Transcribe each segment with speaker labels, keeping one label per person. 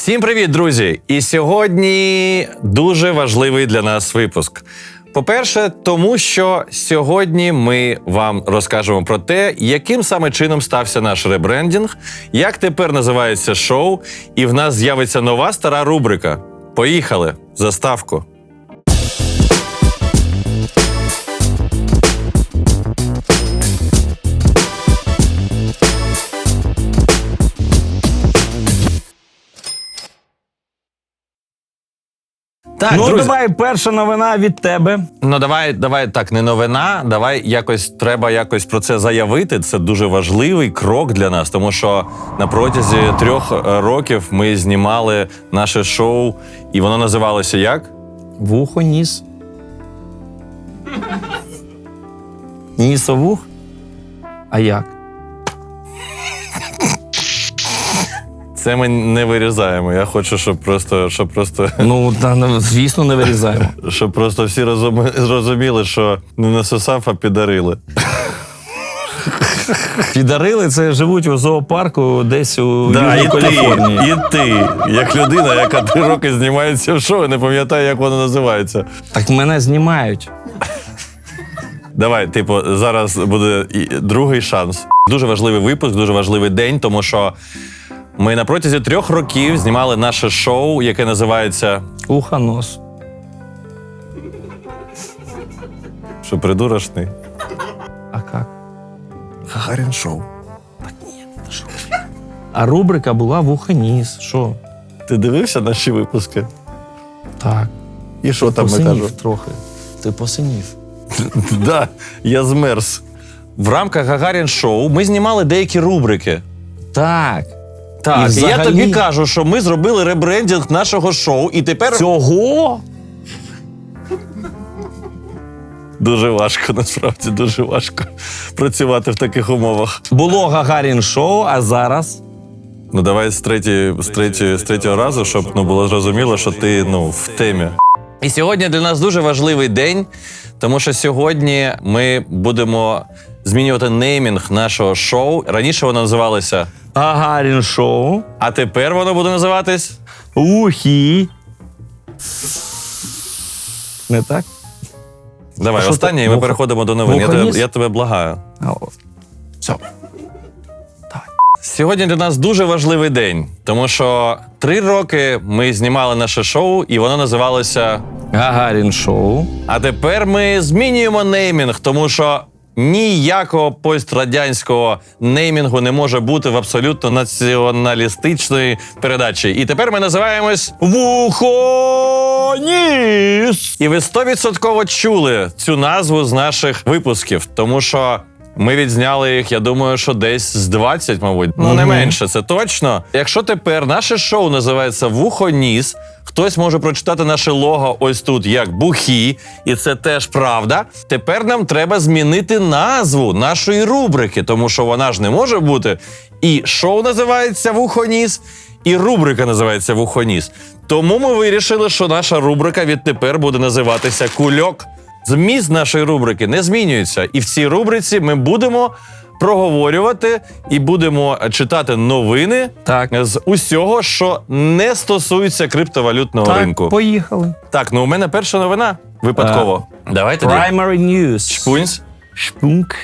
Speaker 1: Всім привіт, друзі! І сьогодні дуже важливий для нас випуск. По-перше, тому що сьогодні ми вам розкажемо про те, яким саме чином стався наш ребрендінг, як тепер називається шоу, і в нас з'явиться нова стара рубрика. Поїхали! Заставку. Так,
Speaker 2: ну,
Speaker 1: друзі.
Speaker 2: давай перша новина від тебе.
Speaker 1: Ну давай, давай так, не новина. Давай якось треба якось про це заявити. Це дуже важливий крок для нас, тому що на протязі трьох е, років ми знімали наше шоу, і воно називалося як?
Speaker 2: Вухо, ніс. Нісовух? А як?
Speaker 1: Це ми не вирізаємо. Я хочу, щоб просто, щоб просто,
Speaker 2: Ну, та, ну, звісно, не вирізаємо.
Speaker 1: щоб просто всі зрозуміли, що не насосав, а підарили.
Speaker 2: Підарили це живуть у зоопарку десь у
Speaker 1: Да, і
Speaker 2: Южній
Speaker 1: ти,
Speaker 2: Каліфорнії.
Speaker 1: і ти, як людина, яка три роки знімається в шоу, не пам'ятає, як воно називається.
Speaker 2: Так мене знімають.
Speaker 1: Давай, типу, зараз буде другий шанс. Дуже важливий випуск, дуже важливий день, тому що ми на протязі трьох років знімали наше шоу, яке називається
Speaker 2: Ухо, нос.
Speaker 1: що придурочний.
Speaker 2: А як?
Speaker 1: Гагарін шоу.
Speaker 2: А рубрика була вухо, ніс. Що?
Speaker 1: Ти дивився наші випуски?
Speaker 2: Так.
Speaker 1: І що там ми
Speaker 2: посинів
Speaker 1: кажемо?
Speaker 2: трохи. Ти посинів.
Speaker 1: Да, я змерз. В рамках Гагарін шоу ми знімали деякі рубрики.
Speaker 2: Так.
Speaker 1: Так,
Speaker 2: І
Speaker 1: і я тобі кажу, що ми зробили ребрендінг нашого шоу, і тепер
Speaker 2: Цього?
Speaker 1: дуже важко, насправді дуже важко працювати в таких умовах.
Speaker 2: Було Гагарін шоу, а зараз.
Speaker 1: Ну давай з третьої, з третьої, з третього разу, щоб ну було зрозуміло, що ти ну в темі. І сьогодні для нас дуже важливий день, тому що сьогодні ми будемо змінювати неймінг нашого шоу. Раніше воно називалося,
Speaker 2: Гагарін шоу.
Speaker 1: а тепер воно буде називатись.
Speaker 2: Ухі. Не так?
Speaker 1: Давай,
Speaker 2: що
Speaker 1: останнє,
Speaker 2: ти-
Speaker 1: і ми
Speaker 2: вуха-
Speaker 1: переходимо до новин. Я
Speaker 2: вуха
Speaker 1: тебе,
Speaker 2: ніс?
Speaker 1: я тебе благаю.
Speaker 2: А, о. Все.
Speaker 1: Сьогодні для нас дуже важливий день, тому що три роки ми знімали наше шоу, і воно називалося
Speaker 2: Гагарін шоу.
Speaker 1: А тепер ми змінюємо неймінг, тому що ніякого пострадянського неймінгу не може бути в абсолютно націоналістичної передачі. І тепер ми називаємось Вухоніс! І ви 100% чули цю назву з наших випусків, тому що. Ми відзняли їх, я думаю, що десь з 20, мабуть. Ну, не менше, це точно. Якщо тепер наше шоу називається Вухоніс, хтось може прочитати наше лого ось тут як Бухі, і це теж правда. Тепер нам треба змінити назву нашої рубрики, тому що вона ж не може бути. І шоу називається Вухоніс, і рубрика називається Вухоніс. Тому ми вирішили, що наша рубрика відтепер буде називатися Кульок. Зміст нашої рубрики не змінюється, і в цій рубриці ми будемо проговорювати і будемо читати новини
Speaker 2: Так.
Speaker 1: з усього, що не стосується криптовалютного
Speaker 2: Так,
Speaker 1: ринку.
Speaker 2: поїхали.
Speaker 1: Так, ну у мене перша новина випадково. Uh, Давайте
Speaker 2: Primary News.
Speaker 1: Шпунь.
Speaker 2: Шпунк.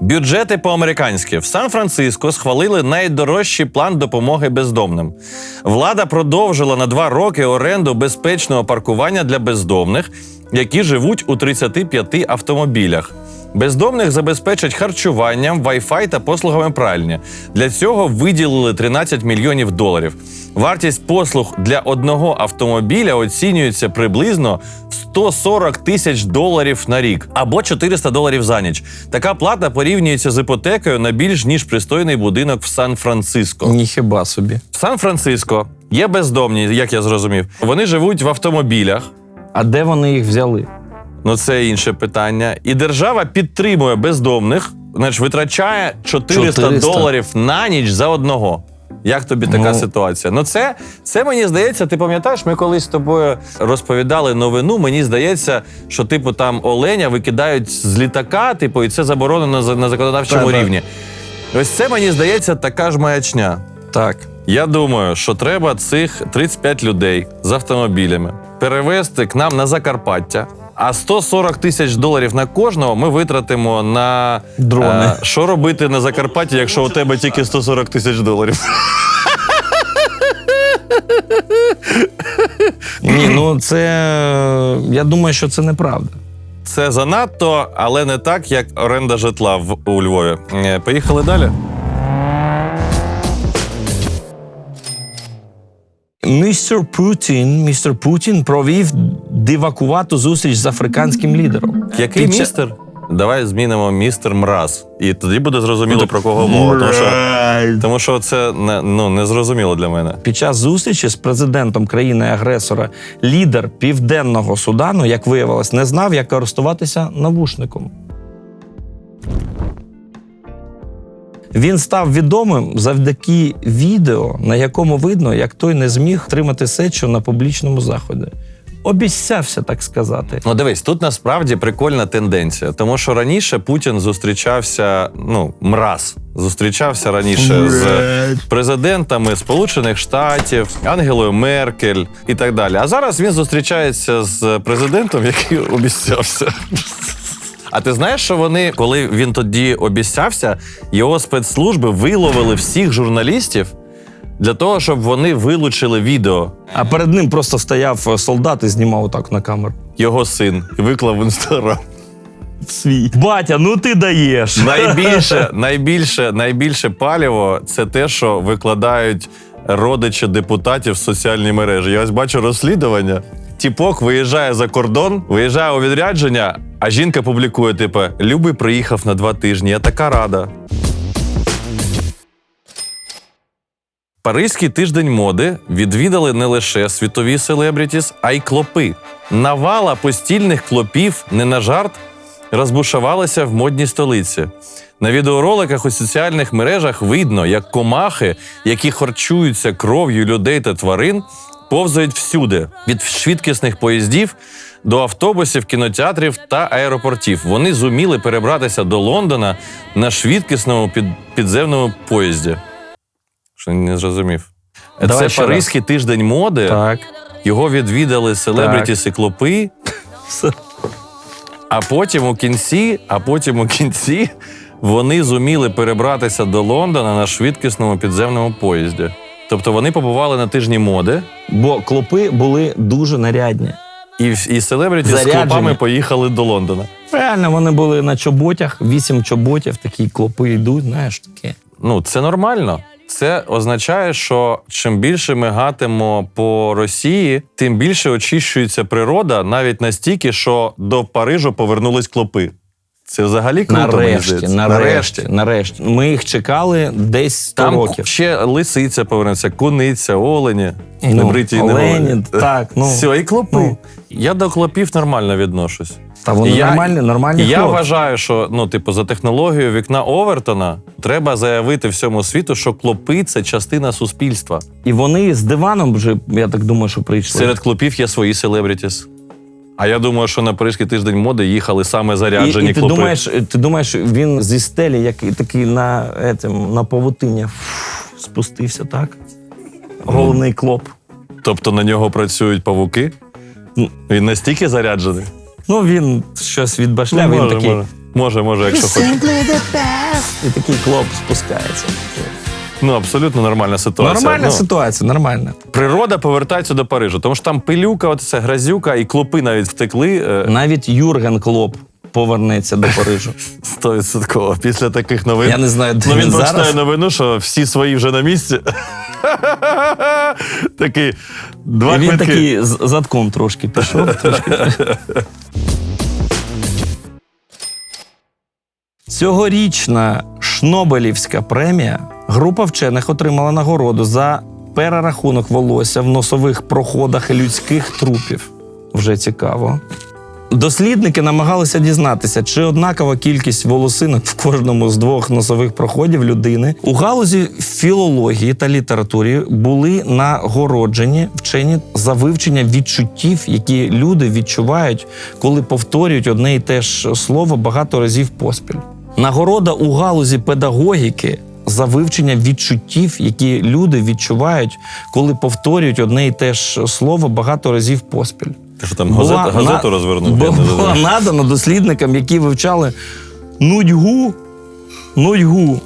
Speaker 1: Бюджети по-американськи в Сан-Франциско схвалили найдорожчий план допомоги бездомним. Влада продовжила на два роки оренду безпечного паркування для бездомних, які живуть у 35 автомобілях. Бездомних забезпечать харчуванням, Wi-Fi та послугами пральні. Для цього виділили 13 мільйонів доларів. Вартість послуг для одного автомобіля оцінюється приблизно в 140 тисяч доларів на рік або 400 доларів за ніч. Така плата порівнюється з іпотекою на більш ніж пристойний будинок в Сан-Франциско.
Speaker 2: Ніхіба собі.
Speaker 1: В Сан-Франциско є бездомні, як я зрозумів. Вони живуть в автомобілях.
Speaker 2: А де вони їх взяли?
Speaker 1: Ну це інше питання. І держава підтримує бездомних, значить витрачає 400,
Speaker 2: 400.
Speaker 1: доларів на ніч за одного. Як тобі така
Speaker 2: Ну.
Speaker 1: ситуація? Ну, це, це мені здається, ти пам'ятаєш, ми колись з тобою розповідали новину. Мені здається, що типу там оленя викидають з літака, типу, і це заборонено на законодавчому
Speaker 2: Так, так.
Speaker 1: рівні. Ось це мені здається така ж маячня.
Speaker 2: Так.
Speaker 1: Я думаю, що треба цих 35 людей з автомобілями перевезти к нам на Закарпаття. А 140 тисяч доларів на кожного ми витратимо на
Speaker 2: Дрони.
Speaker 1: е, що робити на Закарпатті, якщо у тебе тільки 140 тисяч доларів.
Speaker 2: Ні, ну це. Я думаю, що це неправда.
Speaker 1: Це занадто, але не так, як оренда житла в у Львові. Е, Поїхали далі.
Speaker 2: Містер Путін, містер Путін провів дивакувату зустріч з африканським лідером.
Speaker 1: Який
Speaker 2: Під
Speaker 1: містер? Давай змінимо містер Мраз. І тоді буде зрозуміло про кого мова. Тому що, тому що це не, ну, не зрозуміло для мене.
Speaker 2: Під час зустрічі з президентом країни-агресора лідер Південного Судану, як виявилось, не знав, як користуватися навушником. Він став відомим завдяки відео, на якому видно, як той не зміг тримати сечу на публічному заході. Обіцявся, так сказати.
Speaker 1: Ну, дивись, тут насправді прикольна тенденція, тому що раніше Путін зустрічався, ну, мраз, зустрічався раніше з президентами Сполучених Штатів, Ангелою Меркель і так далі. А зараз він зустрічається з президентом, який обіцявся. А ти знаєш, що вони, коли він тоді обіцявся, його спецслужби виловили всіх журналістів для того, щоб вони вилучили відео
Speaker 2: А перед ним просто стояв солдат і знімав так на камеру.
Speaker 1: його син і виклав в інстаграм.
Speaker 2: Свій. Батя, ну ти даєш.
Speaker 1: Найбільше, найбільше, найбільше паліво це те, що викладають родичі депутатів в соціальні мережі. Я ось бачу розслідування. Тіпок виїжджає за кордон, виїжджає у відрядження, а жінка публікує: типу, Любий приїхав на два тижні. Я така рада. Паризький тиждень моди відвідали не лише світові селебрітіс, а й клопи. Навала постільних клопів не на жарт розбушувалася в модній столиці. На відеороликах у соціальних мережах видно, як комахи, які харчуються кров'ю людей та тварин, повзають всюди від швидкісних поїздів до автобусів, кінотеатрів та аеропортів. Вони зуміли перебратися до Лондона на швидкісному під, підземному поїзді. Що не зрозумів.
Speaker 2: Давай
Speaker 1: Це
Speaker 2: ще раз.
Speaker 1: Паризький тиждень моди.
Speaker 2: Так.
Speaker 1: Його відвідали селебрітіс і клопи. А потім у кінці, а потім у кінці вони зуміли перебратися до Лондона на швидкісному підземному поїзді. Тобто вони побували на тижні моди,
Speaker 2: Бо клопи були дуже нарядні.
Speaker 1: і, і селебріті з
Speaker 2: Заряджені.
Speaker 1: клопами поїхали до Лондона.
Speaker 2: Реально, вони були на чоботях, вісім чоботів, такі клопи йдуть, знаєш, таке.
Speaker 1: Ну, це нормально. Це означає, що чим більше ми гатимо по Росії, тим більше очищується природа, навіть настільки, що до Парижу повернулись клопи. Це взагалі круто. мені
Speaker 2: нарешті, нарешті, нарешті. Ми їх чекали десь 100
Speaker 1: Там
Speaker 2: років.
Speaker 1: ще лисиця повернеться, куниця, олені,
Speaker 2: Ну,
Speaker 1: небриті не
Speaker 2: олені,
Speaker 1: олені.
Speaker 2: так, ну.
Speaker 1: Все, і клопи.
Speaker 2: Ну.
Speaker 1: Я до клопів нормально відношусь.
Speaker 2: Та вони
Speaker 1: Я-
Speaker 2: нормальні, нормальні
Speaker 1: Я
Speaker 2: хлопці.
Speaker 1: вважаю, що ну, типу, за технологією вікна Овертона треба заявити всьому світу, що клопи це частина суспільства.
Speaker 2: І вони з диваном вже, я так думаю, що прийшли.
Speaker 1: Серед клопів є свої селебрітіс. А я думаю, що на Паризький тиждень моди їхали саме заряджені
Speaker 2: і ти
Speaker 1: клопи.
Speaker 2: думаєш, ти думаєш, він зі стелі, як і такий на, етим, на павутині спустився, так? Головний клоп.
Speaker 1: Тобто на нього працюють павуки?
Speaker 2: Ну.
Speaker 1: Він настільки заряджений?
Speaker 2: Ну, він щось відбашляв, він
Speaker 1: може,
Speaker 2: такий.
Speaker 1: може. може, може, якщо хочеш.
Speaker 2: І такий клоп спускається.
Speaker 1: Ну, абсолютно нормальна ситуація.
Speaker 2: Нормальна
Speaker 1: ну,
Speaker 2: ситуація, нормальна.
Speaker 1: Природа повертається до Парижу, тому що там пилюка, от ця грязюка, і клопи навіть втекли е,
Speaker 2: Навіть Юрген Клоп повернеться до Парижу.
Speaker 1: стовідсотково. Після таких новин.
Speaker 2: Я не знаю, де
Speaker 1: Ну, він
Speaker 2: він
Speaker 1: прочитає
Speaker 2: зараз.
Speaker 1: новину, що всі свої вже на місці. Такий два
Speaker 2: І він
Speaker 1: квитки.
Speaker 2: такий з задком трошки пішов. Трошки. Цьогорічна Шнобелівська премія група вчених отримала нагороду за перерахунок волосся в носових проходах людських трупів. Вже цікаво. Дослідники намагалися дізнатися, чи однакова кількість волосинок в кожному з двох носових проходів людини у галузі філології та літературі були нагороджені вчені за вивчення відчуттів, які люди відчувають, коли повторюють одне і те ж слово багато разів поспіль. Нагорода у галузі педагогіки за вивчення відчуттів, які люди відчувають, коли повторюють одне і те ж слово багато разів поспіль.
Speaker 1: Ти що там газет,
Speaker 2: Була
Speaker 1: газету
Speaker 2: на-
Speaker 1: розвернув?
Speaker 2: бу- Була надана дослідникам, які вивчали нудьгу, нудьгу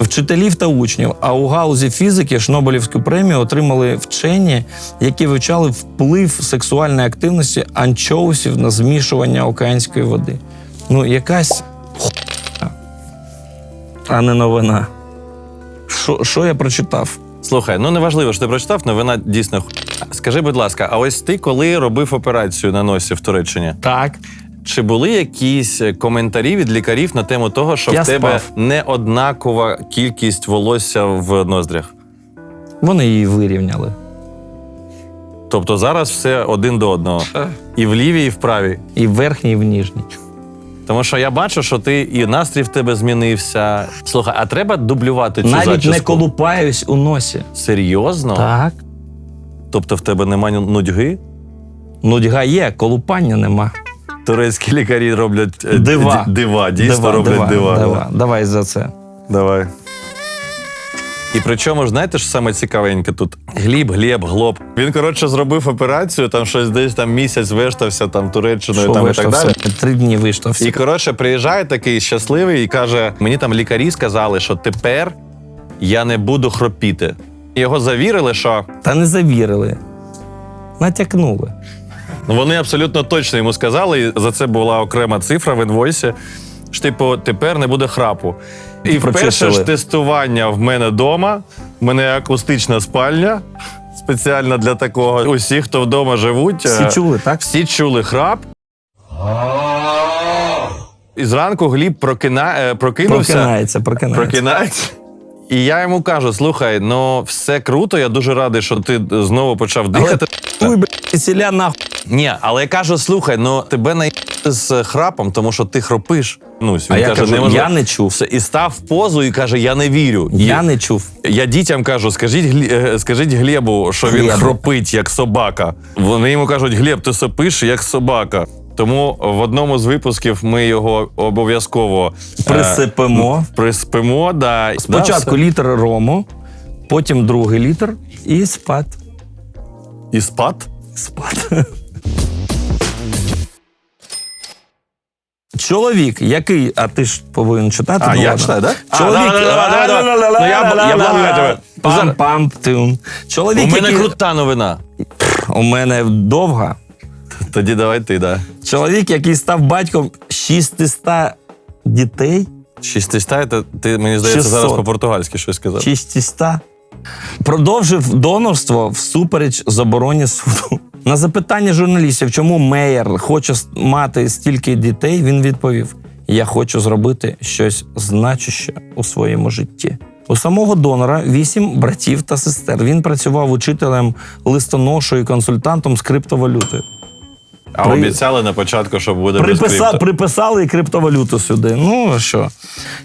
Speaker 2: вчителів та учнів. А у галузі фізики Шнобелівську премію отримали вчені, які вивчали вплив сексуальної активності анчоусів на змішування океанської води. Ну, якась а не новина. Що, що я прочитав?
Speaker 1: Слухай, ну неважливо, що ти прочитав, новина дійсно ху- Скажи, будь ласка, а ось ти коли робив операцію на носі в Туреччині,
Speaker 2: Так.
Speaker 1: чи були якісь коментарі від лікарів на тему того, що
Speaker 2: Я
Speaker 1: в тебе
Speaker 2: спав.
Speaker 1: не однакова кількість волосся в ноздрях?
Speaker 2: Вони її вирівняли.
Speaker 1: Тобто зараз все один до одного. І в лівій, і в правій.
Speaker 2: І в верхній, і в нижній.
Speaker 1: Тому що я бачу, що ти і настрій в тебе змінився. Слухай, а треба дублювати цю
Speaker 2: Навіть
Speaker 1: зачіску?
Speaker 2: не колупаюсь у носі.
Speaker 1: Серйозно?
Speaker 2: Так.
Speaker 1: Тобто в тебе немає нудьги?
Speaker 2: Нудьга є, колупання нема.
Speaker 1: Турецькі лікарі роблять е,
Speaker 2: Дива.
Speaker 1: дива, дійсно роблять дива.
Speaker 2: дива. Давай за це.
Speaker 1: Давай. І причому ж знаєте, що саме цікавеньке тут? Гліб, Глеб, Глоб. Він, коротше, зробив операцію, там щось десь там місяць вештався, там Туреччиною
Speaker 2: Що
Speaker 1: там і так далі.
Speaker 2: Три дні виштовхся.
Speaker 1: І коротше, приїжджає такий щасливий і каже: мені там лікарі сказали, що тепер я не буду хропіти. І Його завірили, що
Speaker 2: Та не завірили. Натякнули.
Speaker 1: ну, вони абсолютно точно йому сказали, і за це була окрема цифра в інвойсі. що, Типу, тепер не буде храпу. І вперше ж тестування в мене вдома. В мене акустична спальня спеціальна для такого. Усі, хто вдома живуть,
Speaker 2: Всі
Speaker 1: е,
Speaker 2: чули, так?
Speaker 1: всі чули храп. І зранку Гліб прокина... е, прокинувся.
Speaker 2: Прокинається, прокинається.
Speaker 1: Прокинається. І я йому кажу: слухай, ну все круто, я дуже радий, що ти знову почав дихати.
Speaker 2: Ой, блядь, селя нахуй.
Speaker 1: Ні, але я кажу: слухай, ну тебе на з храпом, тому що ти хропиш. Ну, він
Speaker 2: А я
Speaker 1: каже,
Speaker 2: кажу,
Speaker 1: неможливо.
Speaker 2: я не чув.
Speaker 1: І став в позу і каже: Я не вірю.
Speaker 2: Я не чув.
Speaker 1: Я дітям кажу, скажіть, Глі... е, скажіть Глебу, що він хропить як собака. Вони йому кажуть, Глеб, ти сопиш як собака. Тому в одному з випусків ми його обов'язково е,
Speaker 2: Присипемо.
Speaker 1: Да.
Speaker 2: Спочатку
Speaker 1: Да,
Speaker 2: літр рому, потім другий літр і спад.
Speaker 1: і спад.
Speaker 2: Спад. Чоловік, який, а ти ж повинен читати.
Speaker 1: А,
Speaker 2: ну
Speaker 1: я
Speaker 2: ладно.
Speaker 1: читаю, да?
Speaker 2: Чоловік.
Speaker 1: давай, давай, давай, давай. Ну, я- я благаю тебе.
Speaker 2: Пам, пам, тюм. Чоловік,
Speaker 1: У мене
Speaker 2: який...
Speaker 1: крута новина.
Speaker 2: У мене довга.
Speaker 1: Тоді давай ти, да.
Speaker 2: Чоловік, який став батьком 600 дітей,
Speaker 1: 600, ти, ти мені здається,
Speaker 2: 600.
Speaker 1: зараз по-португальськи щось сказав.
Speaker 2: 600, продовжив донорство всупереч забороні суду. На запитання журналістів, чому Мейер хоче мати стільки дітей, він відповів: Я хочу зробити щось значуще у своєму житті. У самого донора вісім братів та сестер. Він працював учителем листоношу і консультантом з криптовалюти.
Speaker 1: А
Speaker 2: При-
Speaker 1: обіцяли на початку, що буде без
Speaker 2: Приписа,
Speaker 1: крипто.
Speaker 2: приписали і криптовалюту сюди. Ну що?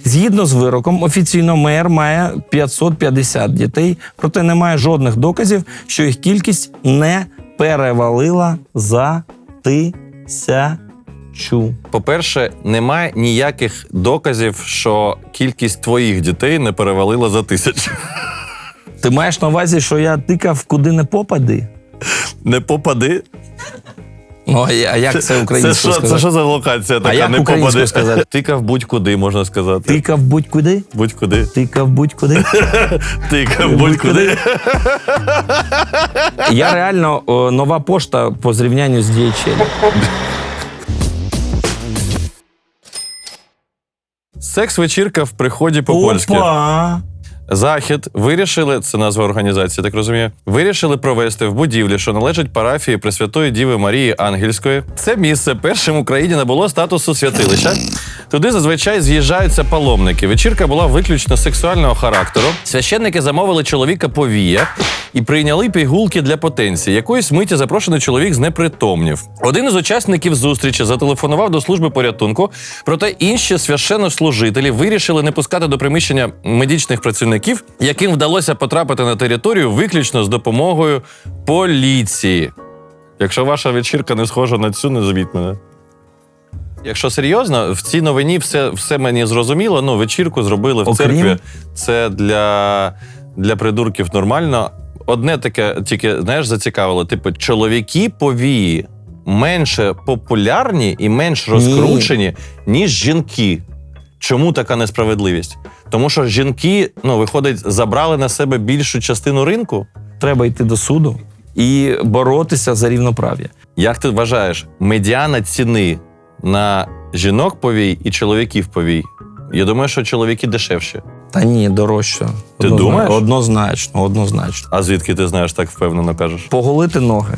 Speaker 2: Згідно з вироком, офіційно мер має 550 дітей, проте немає жодних доказів, що їх кількість не перевалила за тисячу.
Speaker 1: По-перше, немає ніяких доказів, що кількість твоїх дітей не перевалила за тисячу.
Speaker 2: Ти маєш на увазі, що я тикав куди не попади?
Speaker 1: Не попади.
Speaker 2: Ну, а я- а як це
Speaker 1: Це
Speaker 2: українською
Speaker 1: що, це
Speaker 2: сказати?
Speaker 1: що за локація така?
Speaker 2: як
Speaker 1: не
Speaker 2: українською
Speaker 1: попади.
Speaker 2: сказати?
Speaker 1: Тикав будь-куди, можна сказати.
Speaker 2: Тикав будь-куди?
Speaker 1: Будь-куди.
Speaker 2: Тикав будь-куди?
Speaker 1: Тикав будь-куди.
Speaker 2: Я реально о, нова пошта по зрівнянню з DHL.
Speaker 1: Секс-вечірка в приході по-польськи.
Speaker 2: Опа!
Speaker 1: Захід вирішили, це назва організації, так розумію, вирішили провести в будівлі, що належить парафії Пресвятої Діви Марії Ангельської. Це місце першим в Україні набуло статусу святилища. Туди зазвичай з'їжджаються паломники. Вечірка була виключно сексуального характеру. Священники замовили чоловіка повія і прийняли пігулки для потенції. Якоїсь миті запрошений чоловік знепритомнів. Один із учасників зустрічі зателефонував до служби порятунку, проте інші священнослужителі вирішили не пускати до приміщення медичних працівників, яким вдалося потрапити на територію виключно з допомогою поліції. Якщо ваша вечірка не схожа на цю, не звіть мене. Якщо серйозно, в цій новині все, все мені зрозуміло. Ну, вечірку зробили в
Speaker 2: Окрім?
Speaker 1: церкві. Це для, для придурків нормально. Одне таке тільки, знаєш, зацікавило: типу, чоловіки повії менше популярні і менш розкручені, ніж жінки. Чому така несправедливість? Тому що жінки, ну, виходить, забрали на себе більшу частину ринку.
Speaker 2: Треба йти до суду і боротися за рівноправ'я.
Speaker 1: Як ти вважаєш, медіана ціни на жінок повій і чоловіків повій? Я думаю, що чоловіки дешевші.
Speaker 2: Та ні, дорожче.
Speaker 1: Ти
Speaker 2: Однозна-
Speaker 1: думаєш?
Speaker 2: Однозначно, однозначно.
Speaker 1: А звідки ти знаєш, так впевнено кажеш?
Speaker 2: Поголити ноги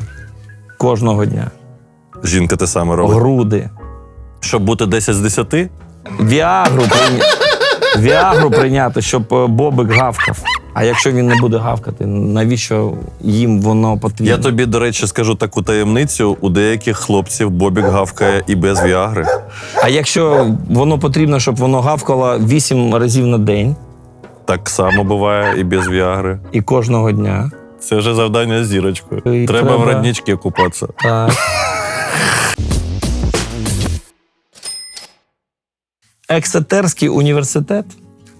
Speaker 2: кожного дня,
Speaker 1: Жінка те саме робить.
Speaker 2: груди.
Speaker 1: Щоб бути 10 з 10?
Speaker 2: Віагру, прийня... Віагру прийняти, щоб е, бобик гавкав. А якщо він не буде гавкати, навіщо їм воно потрібно?
Speaker 1: Я тобі, до речі, скажу таку таємницю: у деяких хлопців бобік гавкає і без віагри.
Speaker 2: А якщо воно потрібно, щоб воно гавкало 8 разів на день
Speaker 1: Так само буває і без віагри.
Speaker 2: і кожного дня.
Speaker 1: Це вже завдання з зірочкою.
Speaker 2: І
Speaker 1: треба, в
Speaker 2: треба-
Speaker 1: роднички купатися.
Speaker 2: Так. Ексетерський університет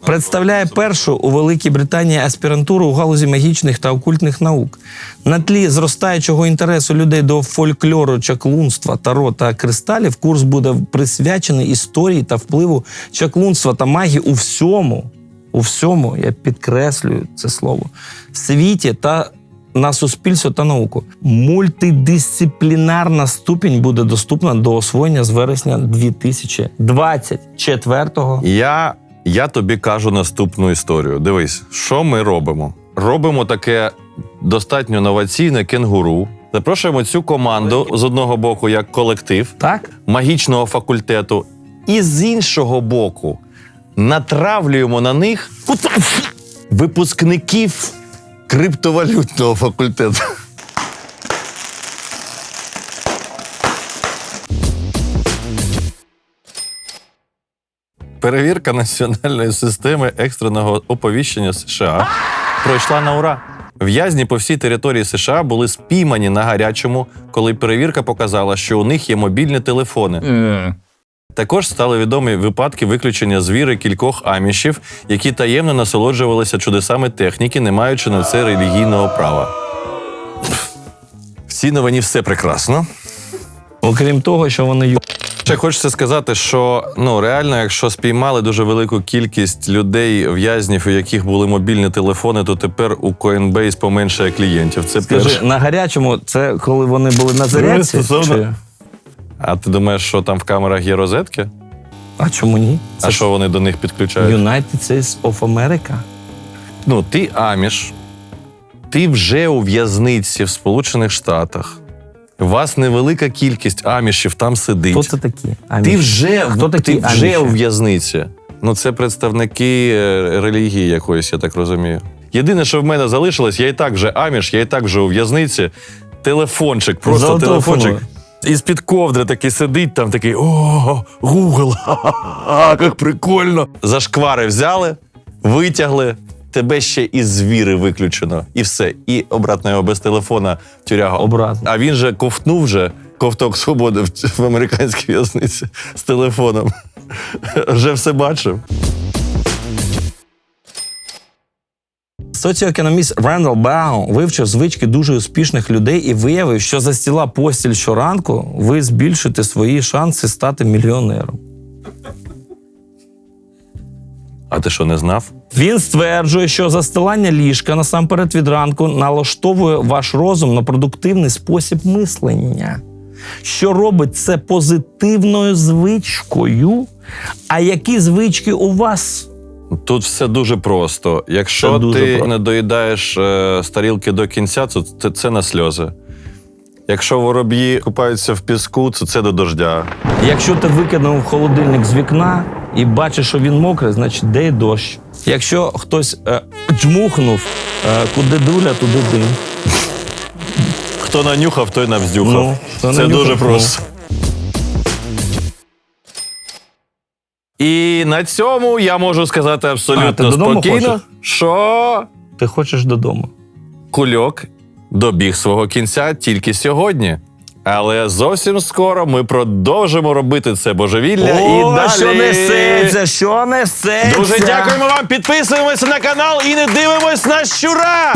Speaker 2: представляє першу у Великій Британії аспірантуру у галузі магічних та окультних наук. На тлі зростаючого інтересу людей до фольклору, чаклунства, таро та кристалів курс буде присвячений історії та впливу чаклунства та магії у всьому, у всьому, я підкреслюю це слово, світі та на суспільство та науку. Мультидисциплінарна ступінь буде доступна до освоєння з вересня 2024-го.
Speaker 1: Я, я тобі кажу наступну історію. Дивись, що ми робимо? Робимо таке достатньо новаційне кенгуру. Запрошуємо цю команду з одного боку як колектив
Speaker 2: Так?
Speaker 1: магічного факультету, і з іншого боку натравлюємо на них випускників криптовалютного факультету. Перевірка національної системи екстреного оповіщення США пройшла на ура. В'язні по всій території США були спіймані на гарячому, коли перевірка показала, що у них є мобільні телефони. Також стали відомі випадки виключення з віри кількох амішів, які таємно насолоджувалися чудесами техніки, не маючи на це релігійного права. В цій новині все прекрасно.
Speaker 2: Окрім того, що вони ю-
Speaker 1: Ще хочеться сказати, що ну реально, якщо спіймали дуже велику кількість людей, в'язнів, у яких були мобільні телефони, то тепер у Coinbase поменшає клієнтів. Це
Speaker 2: Скажи,
Speaker 1: перше.
Speaker 2: на гарячому, це коли вони були на зарядці?
Speaker 1: стосовно-
Speaker 2: Чи...
Speaker 1: А ти думаєш, що там в камерах є розетки?
Speaker 2: А чому ні?
Speaker 1: А що вони до них підключають?
Speaker 2: United States of America.
Speaker 1: Ну, ти аміш, ти вже у в'язниці в Сполучених Штатах. У вас невелика кількість амішів там сидить.
Speaker 2: Хто це такі?
Speaker 1: Ти вже,
Speaker 2: Хто такі
Speaker 1: ти вже
Speaker 2: аміші?
Speaker 1: у в'язниці. Ну, це представники е, релігії якоїсь, я так розумію. Єдине, що в мене залишилось, я і так вже аміш, я і так вже у в'язниці. Телефончик, просто
Speaker 2: Зателефонуй.
Speaker 1: телефончик. Із-під ковдри такий сидить, там такий о, Google, ха-ха-ха, як прикольно. Зашквари взяли, витягли, тебе ще із звіри виключено. І все. І обратно його без телефона в тюрягу.
Speaker 2: Обратно.
Speaker 1: А він же ковтнув вже ковток свободи в, в американській в'язниці з телефоном. Вже все бачив.
Speaker 2: Соціоекономіст Рендал Баум вивчив звички дуже успішних людей і виявив, що за стіла постіль щоранку ви збільшите свої шанси стати мільйонером.
Speaker 1: А ти що не знав?
Speaker 2: Він стверджує, що застилання ліжка насамперед від ранку налаштовує ваш розум на продуктивний спосіб мислення, що робить це позитивною звичкою. А які звички у вас?
Speaker 1: Тут все дуже просто. Якщо
Speaker 2: Це дуже
Speaker 1: ти
Speaker 2: просто.
Speaker 1: не доїдаєш е, старілки до кінця, то це, це на сльози. Якщо вороб'ї купаються в піску, то це до дождя.
Speaker 2: Якщо ти викинув холодильник з вікна і бачиш, що він мокрий, значить де й дощ. Якщо хтось е, джмухнув, е, куди дуля, туди дим.
Speaker 1: Хто нанюхав, той навздюхав.
Speaker 2: Ну, хто
Speaker 1: це
Speaker 2: нанюхав,
Speaker 1: дуже
Speaker 2: ну.
Speaker 1: просто. І на цьому я можу сказати
Speaker 2: А, ти
Speaker 1: абсолютно
Speaker 2: додому
Speaker 1: спокійно,
Speaker 2: хочеш?
Speaker 1: що
Speaker 2: Ти хочеш додому.
Speaker 1: кульок добіг свого кінця тільки сьогодні. Але зовсім скоро ми продовжимо робити це божевілля
Speaker 2: О,
Speaker 1: і далі.
Speaker 2: що несеться, що несеться.
Speaker 1: Дуже дякуємо вам. Підписуємося на канал і не дивимось на щура.